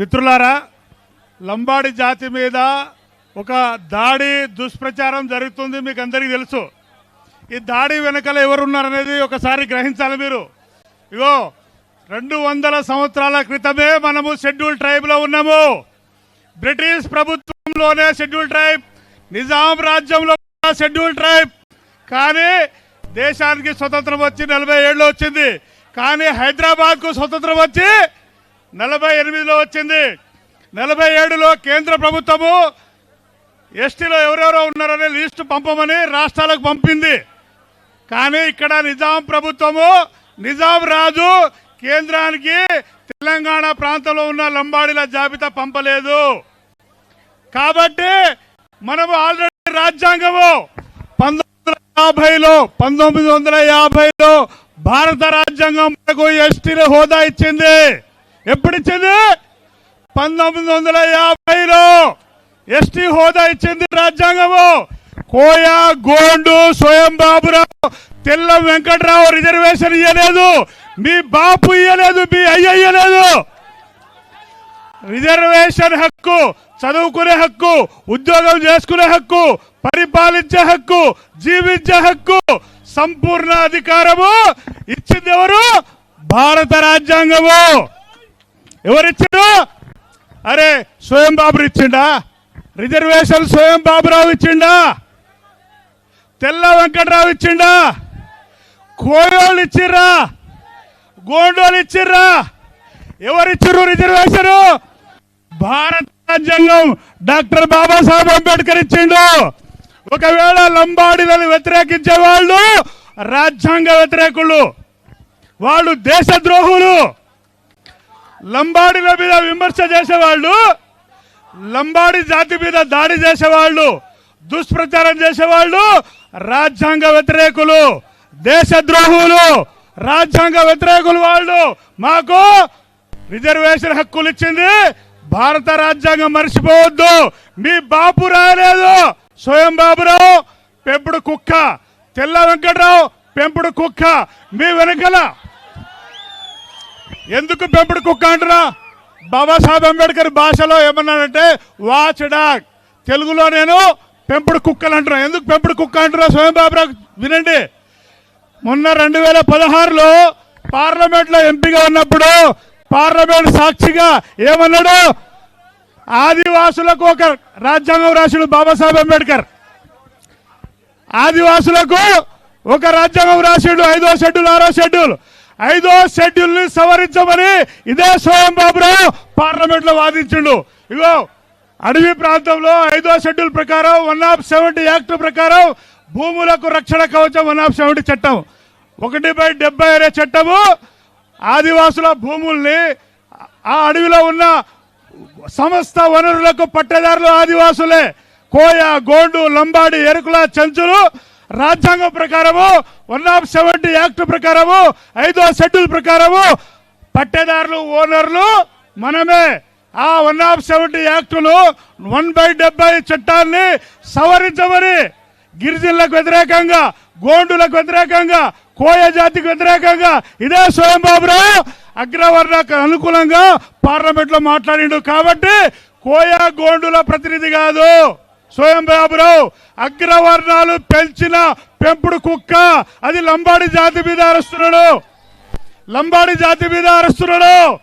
మిత్రులారా లంబాడి జాతి మీద ఒక దాడి దుష్ప్రచారం జరుగుతుంది మీకు అందరికీ తెలుసు. ఈ దాడి వెనకాల ఎవరున్నారనేది ఒకసారి గ్రహించాలి మీరు. ఇగో రెండు వందల సంవత్సరాల క్రితమే మనము షెడ్యూల్ ట్రైబ్లో ఉన్నాము. బ్రిటిష్ ప్రభుత్వంలోనే షెడ్యూల్ ట్రైబ్ నిజాం రాజ్యంలో షెడ్యూల్ ట్రైబ్. కానీ దేశానికి స్వతంత్రం వచ్చి నలభై ఏళ్ళు వచ్చింది. కానీ హైదరాబాద్కు స్వతంత్రం వచ్చి నలభై ఎనిమిదిలో వచ్చింది. నలభై ఏడులో కేంద్ర ప్రభుత్వము ఎస్టీలో ఎవరెవరో ఉన్నారనే లిస్టు పంపమని రాష్ట్రాలకు పంపింది. కానీ ఇక్కడ నిజాం ప్రభుత్వము నిజాం రాజు కేంద్రానికి తెలంగాణ ప్రాంతంలో ఉన్న లంబాడీల జాబితా పంపలేదు. కాబట్టి మనము ఆల్రెడీ రాజ్యాంగము పంతొమ్మిది వందల యాభైలో పంతొమ్మిది వందల యాభైలో భారత రాజ్యాంగం మనకు ఎస్టీల హోదా ఇచ్చింది. ఎప్పుడిచ్చింది? పంతొమ్మిది వందల యాభైలో ఎస్టీ హోదా ఇచ్చింది రాజ్యాంగము. కోయ గోండు స్వయం బాబురావు తెల్ల వెంకట్రావు రిజర్వేషన్ ఇయ్యలేదు. మీ బాపు ఇయ్యలేదు మీ అయ్య రిజర్వేషన్ హక్కు చదువుకునే హక్కు ఉద్యోగం చేసుకునే హక్కు పరిపాలించే హక్కు జీవించే హక్కు సంపూర్ణ అధికారము ఇచ్చింది ఎవరు? భారత రాజ్యాంగము. ఎవరిచ్చారు అరే స్వయం బాబు ఇచ్చిండా? రిజర్వేషన్ స్వయం బాబురావు ఇచ్చిండా? తెల్ల వెంకట్రావు ఇచ్చిండా? కోయోళ్ళు ఇచ్చిర్రా? గోండోలు ఇచ్చిర్రా? ఎవరిచ్చిర్రు రిజర్వేషన్? భారత రాజ్యాంగం డాక్టర్ బాబాసాహెబ్ అంబేద్కర్ ఇచ్చిండు. ఒకవేళ లంబాడీలను వ్యతిరేకించే వాళ్ళు రాజ్యాంగ వ్యతిరేకులు. వాళ్ళు దేశద్రోహులు. లంబాడీల మీద విమర్శ చేసేవాళ్ళు లంబాడి జాతి మీద దాడి చేసేవాళ్ళు దుష్ప్రచారం చేసేవాళ్ళు రాజ్యాంగ వ్యతిరేకులు దేశద్రోహులు రాజ్యాంగ వ్యతిరేకులు వాళ్ళు. మాకు రిజర్వేషన్ హక్కులు ఇచ్చింది భారత రాజ్యాంగం మర్చిపోవద్దు. మీ బాపు రాయలేదు. స్వయం బాబురావు పెంపుడు కుక్క. తెల్ల వెంకట్రావు పెంపుడు కుక్క. మీ వెనకల ఎందుకు పెంపుడు కుక్క అంటారా బాబాసాహెబ్ అంబేద్కర్ భాషలో ఏమన్నాడంటే వాచ్ డాగ్ తెలుగులో నేను పెంపుడు కుక్కలు అంటున్నా. ఎందుకు పెంపుడు కుక్క అంటున్నా? స్వయం బాబురావు వినండి. మొన్న రెండు వేల పదహారులో పార్లమెంట్లో ఎంపీగా ఉన్నప్పుడు పార్లమెంట్ సాక్షిగా ఏమన్నాడు? ఆదివాసులకు ఒక రాజ్యాంగం రాసిన బాబాసాహెబ్ అంబేద్కర్. ఆదివాసులకు ఒక రాజ్యాంగం రాసిడు ఐదో షెడ్యూల్ ఆరో షెడ్యూల్. ఐదో షెడ్యూల్ని సవరించమని ఇదే స్వయం బాబురావు పార్లమెంట్లో వాదించిండు. ఇగో అడవి ప్రాంతంలో ఐదో షెడ్యూల్ ప్రకారం వన్ ఆఫ్ సెవెంటీ యాక్ట్ ప్రకారం భూములకు రక్షణ కవచం వన్ ఆఫ్ సెవెంటీ చట్టం. ఒకటి బై డెబ్బై అనే చట్టము ఆదివాసుల భూముల్ని ఆ అడవిలో ఉన్న సమస్త వనరులకు పట్టేదారులు ఆదివాసులే. కోయ గోండు లంబాడి ఎరుకుల చెంచులు రాజ్యాంగం ప్రకారము వన్ ఆఫ్ సెవెంటీ యాక్ట్ ప్రకారము ఐదో షెడ్యూల్ ప్రకారము పట్టేదారులు ఓనర్లు మనమే. ఆ వన్ ఆఫ్ సెవెంటీ యాక్టును వన్ బై డెబ్బై చట్టాన్ని సవరించమని గిరిజనులకు వ్యతిరేకంగా గోండులకు వ్యతిరేకంగా కోయ జాతికి వ్యతిరేకంగా ఇదే స్వయం బాబురావు అగ్రవర్ణకు అనుకూలంగా పార్లమెంట్లో మాట్లాడిండు కాబట్టి కోయ గోండుల ప్రతినిధి కాదు. స్వయం బాబురావు అగ్రవర్ణాలు పెంచిన పెంపుడు కుక్క అది లంబాడి జాతి మీద అరుస్తున్నాడు. లంబాడి జాతి మీద అరుస్తున్నాడు.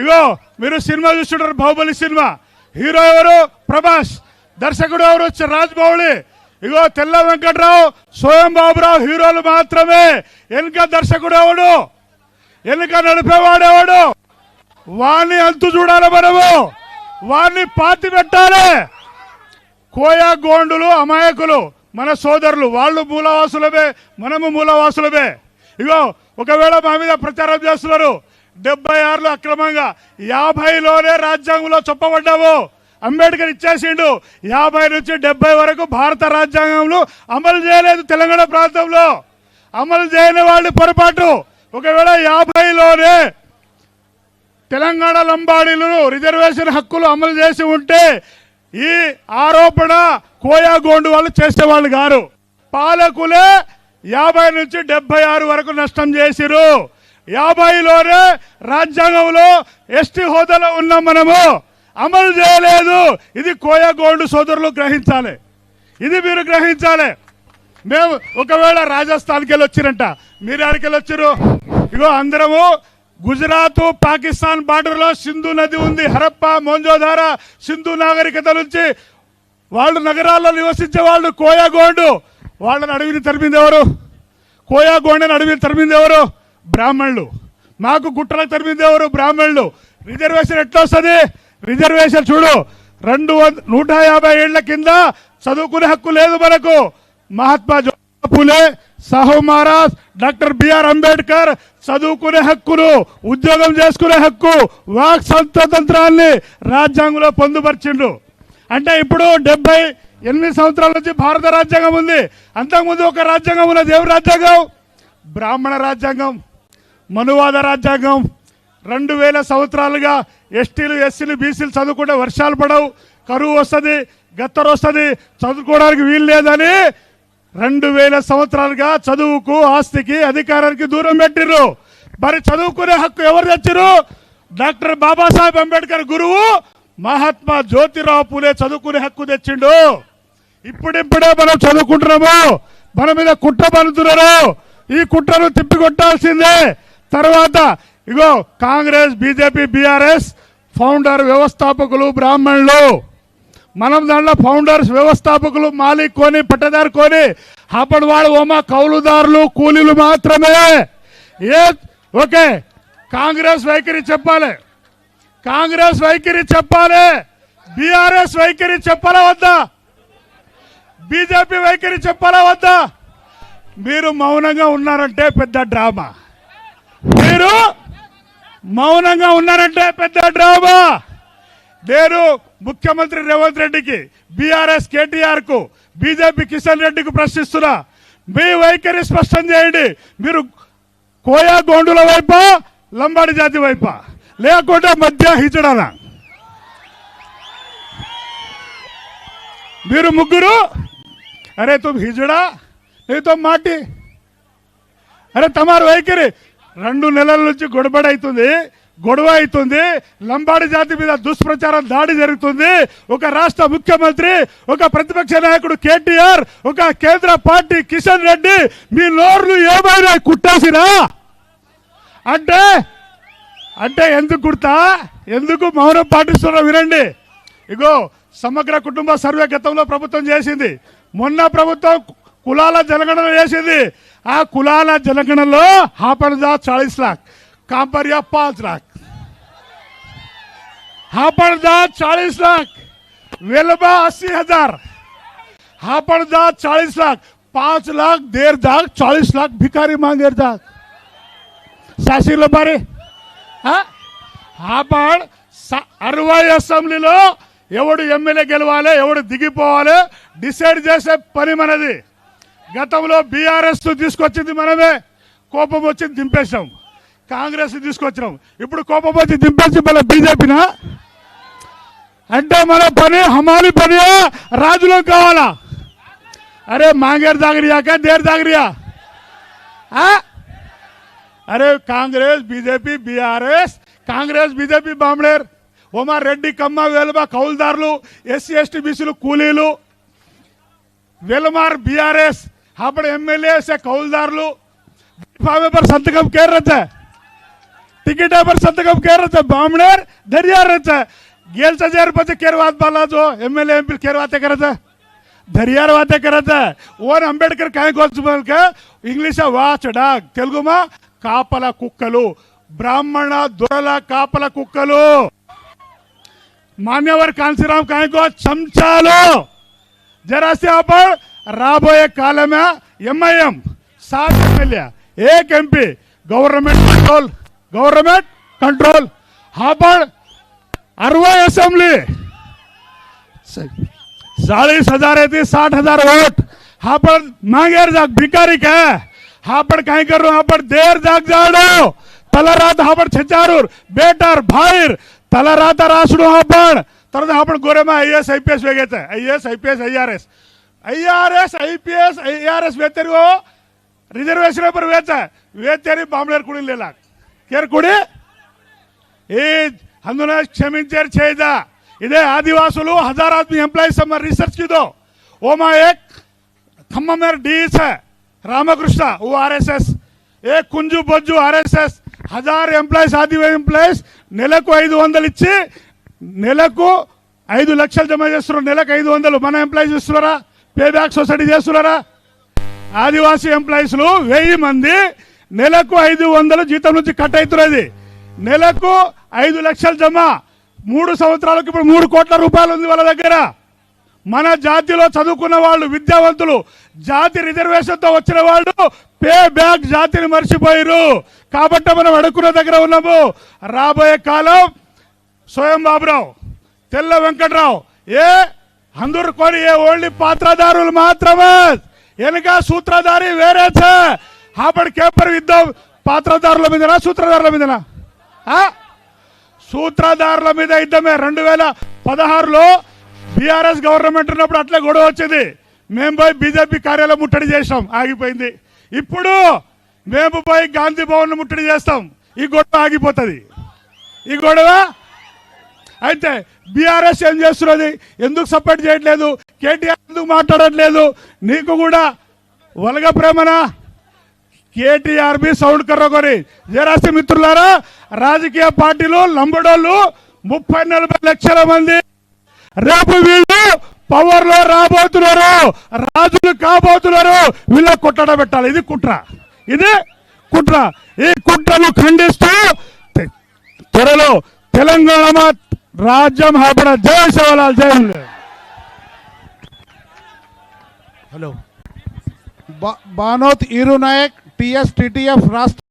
ఇగో మీరు సినిమా చూస్తుంటారు బాహుబలి సినిమా. హీరో ఎవరు? ప్రభాస్. దర్శకుడు ఎవరు? రాజ్మౌళి. ఇగో తెల్ల వెంకట్రావు స్వయం బాబురావు హీరోలు మాత్రమే. వెనుక దర్శకుడు ఎవడు? వెనుక నడిపేవాడెవడు వాణ్ణి అంతు చూడాలి మనము. వాణ్ణి పాతి పెట్టాలి. కోయా గోండులు అమాయకులు. మన సోదరులు వాళ్ళు మూలవాసులమే మనము మూలవాసులమే ఇగో ఒకవేళ మా మీద ప్రచారం చేస్తున్నారు డెబ్బై ఆరులో అక్రమంగా యాభైలోనే రాజ్యాంగంలో చొప్పబడ్డాము అంబేద్కర్ ఇచ్చేసిండు యాభై నుంచి డెబ్బై వరకు భారత రాజ్యాంగంలో అమలు చేయలేదు తెలంగాణ ప్రాంతంలో. అమలు చేయని వాళ్ళు పొరపాటు. ఒకవేళ యాభైలోనే తెలంగాణ లంబాడీలు రిజర్వేషన్ హక్కులు అమలు చేసి ఉంటే ఈ ఆరోపణ కోయాగోండు వాళ్ళు చేసే వాళ్ళు చేసేవాళ్ళు గారు పాలకులే యాభై నుంచి డెబ్బై ఆరు వరకు నష్టం చేసిరు యాభైలోనే రాజ్యాంగంలో ఎస్టీ హోదాలో ఉన్నాం మనము. అమలు చేయలేదు. ఇది కోయాగోండు సోదరులు గ్రహించాలి. ఇది మీరు గ్రహించాలి. మేము ఒకవేళ రాజస్థాన్కి వెళ్ళి వచ్చిరంట మీరు ఆడికి వెళ్ళి వచ్చారు ఇగో అందరము గుజరాత్ పాకిస్తాన్ బార్డర్లో సింధు నది ఉంది. హరప్ప మోంజోధార సింధు నాగరికత నుంచి వాళ్ళు నగరాల్లో నివసించే వాళ్ళు కోయాగోండు. వాళ్ళని అడవిని తరిమింది ఎవరు? కోయాగోండని అడవిని తరిమింది ఎవరు? బ్రాహ్మణులు. మాకు గుట్టలకు తరిమింది ఎవరు? బ్రాహ్మణులు. రిజర్వేషన్ ఎట్లా వస్తుంది రిజర్వేషన్ చూడు. రెండు వంద నూట యాభై ఏళ్ళ కింద చదువుకునే హక్కు లేదు మనకు. మహాత్మా జ్యోతిబా పూలే సాహు మహారాజ్ డాక్టర్ బిఆర్ అంబేద్కర్ చదువుకునే హక్కును ఉద్యోగం చేసుకునే హక్కు వాక్ స్వతంత్రాన్ని రాజ్యాంగంలో పొందుపరిచిండు. అంటే ఇప్పుడు డెబ్బై ఎనిమిది సంవత్సరాల నుంచి భారత రాజ్యాంగం ఉంది. అంతకుముందు ఒక రాజ్యాంగం ఉన్నది. ఏం రాజ్యాంగం? బ్రాహ్మణ రాజ్యాంగం మనువాద రాజ్యాంగం. రెండు వేల సంవత్సరాలుగా ఎస్టీలు ఎస్సీలు బీసీలు చదువుకుంటే వర్షాలు పడవు కరువు వస్తుంది గత్తరు వస్తుంది చదువుకోవడానికి వీలు లేదని రెండు వేల సంవత్సరాలుగా చదువుకు ఆస్తికి అధికారానికి దూరం పెట్టిర్రు. మరి చదువుకునే హక్కు ఎవరు తెచ్చిరు డాక్టర్ బాబాసాహెబ్ అంబేద్కర్ గురువు మహాత్మా జ్యోతిరావు పూలే చదువుకునే హక్కు తెచ్చిండు. ఇప్పుడిప్పుడే మనం చదువుకుంటున్నాము. మన మీద కుట్ర పనుతున్నారు ఈ కుట్రను తిప్పికొట్టాల్సిందే. తర్వాత ఇగో కాంగ్రెస్ బీజేపీ బీఆర్ఎస్ ఫౌండర్ వ్యవస్థాపకులు బ్రాహ్మణులు. మనం దాంట్లో ఫౌండర్స్ వ్యవస్థాపకులు మాలిక్ కొని పట్టదారు కొని అప్పటి ఓమా కౌలుదారులు కూలీలు మాత్రమే. ఏ ఓకే కాంగ్రెస్ వైఖరి చెప్పాలి. కాంగ్రెస్ వైఖరి చెప్పాలి. బీఆర్ఎస్ వైఖరి చెప్పాలా వద్దా? బీజేపీ వైఖరి చెప్పాలా వద్దా? మీరు మౌనంగా ఉన్నారంటే పెద్ద డ్రామా. మీరు మౌనంగా ఉన్నారంటే పెద్ద డ్రామా. నేను ముఖ్యమంత్రి రేవంత్ రెడ్డికి బీఆర్ఎస్ కేటీఆర్కు బీజేపీ కిషన్ రెడ్డికి ప్రశ్నిస్తున్నా. మీ వైఖరి స్పష్టం చేయండి. మీరు కోయా గోండుల వైపా లంబాడి జాతి వైపా? లేకుంటే మధ్య హిజడానా? మీరు ముగ్గురు? అరే తుమ్ హిజడా? నీతో మాటి? అరే తమారు వైఖరి. రెండు నెలల నుంచి గొడబడి అవుతుంది గొడవ అవుతుంది. లంబాడి జాతి మీద దుష్ప్రచారం దాడి జరుగుతుంది. ఒక రాష్ట్ర ముఖ్యమంత్రి ఒక ప్రతిపక్ష నాయకుడు కేటీఆర్ ఒక కేంద్ర పార్టీ కిషన్ రెడ్డి మీ నోర్లు ఏమైనా కుట్టేసిరా? అంటే అంటే ఎందుకు కుడతా? ఎందుకు మౌనం పాటిస్తున్నా వినండి. ఇగో సమగ్ర కుటుంబ సర్వే గతంలో ప్రభుత్వం చేసింది. మొన్న ప్రభుత్వం కులాల జనగణన చేసింది. ఆ కులాల జనగణనలో హాపడదా చాలీస్ లాక్ కాంపరియా పాంచ్ లాక్. हापड़दा चालीस लाख वेलबा अस्सी हजार हापड़दा चालीस लाख पांच लाख देर दाग चालीस लाख भिकारी मांगेर दाग శాసీలో మరి హాపాడ్ అరవై అసెంబ్లీలో ఎవడు ఎమ్మెల్యే గెలవాలి ఎవడు దిగిపోవాలి డిసైడ్ చేసే పని మనది గతంలో బీఆర్ఎస్ తీసుకొచ్చింది మనమే కోపం వచ్చి దింపేసాం కాంగ్రెస్ తీసుకొచ్చినాం. ఇప్పుడు కోపపోతే దింపేసి మళ్ళీ బీజేపీనా? అంటే మన పని హమాలి పని రాజులో కావాలా? అరే మాంగేరు దాగరియాక దేరు దాగరియా అరే Congress BJP BRS Congress BJP బాంబ్లేర్ ఉమా రెడ్డి కమ్మ వెలుమ కౌలుదారులు ఎస్సీ ఎస్టీ బీసీలు కూలీలు వెలుమార్ బీఆర్ఎస్ అప్పుడు ఎమ్మెల్యేస్ కౌలుదారులు సంతకం కేర్ तिकिटावर बामनेर धरिया बामणेर दर्यारच गेल से रुपयाचं केरवात बाला जो एम एल एम पी केर वाते करायचं धरियार वाते करायचं वन आंबेडकर कौन सुबह के? इंग्लिश वाच डाग कापला कुकलो కుక్కలు బ్రాహ్మణ దొరల కాపల కుక్కలు మాన్యవర్ కాంశీరామ్ కాయకో చంచాలు జరాసి ఆపడ్ రాబోయే కాలమే ఎంఐఎం సాత్ ఎమ్మెల్యే ఏక్ MP government control government control. हा पण अरवाय असेंब्ली. चाळीस हजार आहे साठ हजार वोट. हा पण मागेर जाग भिकारी काय हा पण काय करू? आपण देर जाग जाडो. तलरात हा पण छचारूर बेटर बाहेर तलरात रासडू हा पण. तर हा पण गोरेमा I S I P S वेगळेच आहे I S I P S I R S. I R S I P S I R S वेतेरी हो. रिझर्वेशन वेच आहे. वेतेरी बांबळेर कुणी लिहिला ಕೆರ್ಕುಡಿ ಈ అందున క్షమించారు చేయదా ఇదే ఆదివాసులు హజార్ ఆద్మీ ఎంప్లాయీస్ మరి రీసెర్చ్ కిదో ఓమా ఏక్ ఖమ్మేర్ డీఎస్ రామకృష్ణ ఓ ఆర్ఎస్ఎస్ ఏ కుంజు బొజ్జు ఆర్ఎస్ఎస్ హజార్ ఎంప్లాయీస్ ఆది ఎంప్లాయీస్ నెలకు ఐదు వందలు ఇచ్చి నెలకు ఐదు లక్షలు జమ చేస్తున్నారు నెలకు ఐదు వందలు మన ఎంప్లాయీస్ ఇస్తున్నారా పే బ్యాక్ సొసైటీ చేస్తున్నారా ఆదివాసీ ఎంప్లాయీస్లు వెయ్యి మంది నెలకు ఐదు వందలు జీతం నుంచి కట్ అవుతున్నది నెలకు ఐదు లక్షలు జమ. మూడు సంవత్సరాలకు ఇప్పుడు మూడు కోట్ల రూపాయలు ఉంది వాళ్ళ దగ్గర. మన జాతిలో చదువుకున్న వాళ్ళు విద్యావంతులు జాతి రిజర్వేషన్తో వచ్చిన వాళ్ళు పే బ్యాక్ జాతిని మర్చిపోయారు కాబట్టి మనం అడుక్కున్న దగ్గర ఉన్నాము. రాబోయే కాలం స్వయం బాబురావు తెల్ల వెంకట్రావు ఏ అందరు కొని ఏ ఓన్లీ పాత్రదారులు మాత్రమే. వెనక సూత్రధారి వేరే ఛే. అప్పటి కేపర్ యుద్ధం పాత్రదారుల మీదనా సూత్రధారుల మీదనా? సూత్రధారుల మీద యుద్ధమే. రెండు వేల పదహారులో బీఆర్ఎస్ గవర్నమెంట్ ఉన్నప్పుడు అట్లే గొడవ వచ్చింది. మేము పోయి బీజేపీ కార్యాలయం ముట్టడి చేసాం ఆగిపోయింది. ఇప్పుడు మేము పోయి గాంధీ భవన్ ముట్టడి చేస్తాం. ఈ గొడవ ఆగిపోతుంది. ఈ గొడవ? అయితే బీఆర్ఎస్ ఏం చేస్తున్నది? ఎందుకు సపోర్ట్ చేయట్లేదు? కేటీఆర్ ఎందుకు మాట్లాడట్లేదు? నీకు కూడా వలగ ప్రేమనా? కేటీఆర్ బి సౌండ్ కర్రొకరి జరాసి మిత్రులారా రాజకీయ పార్టీలు లంబడోళ్ళు ముప్పై నలభై లక్షల మంది. రేపు వీళ్ళు పవర్లో రాబోతున్నారు. రాజులు కాబోతున్నారు. వీళ్ళ కుట్రడ పెట్టాలి. ఇది కుట్ర. ఇది కుట్ర. ఈ కుట్రను ఖండిస్తూ త్వరలో తెలంగాణ రాజ్యం హాపడ జై శివలాల్ జై హలో. బానోత్ ఈరు నాయక్. పిఎస్టిటిఎఫ్ రాష్ట్ర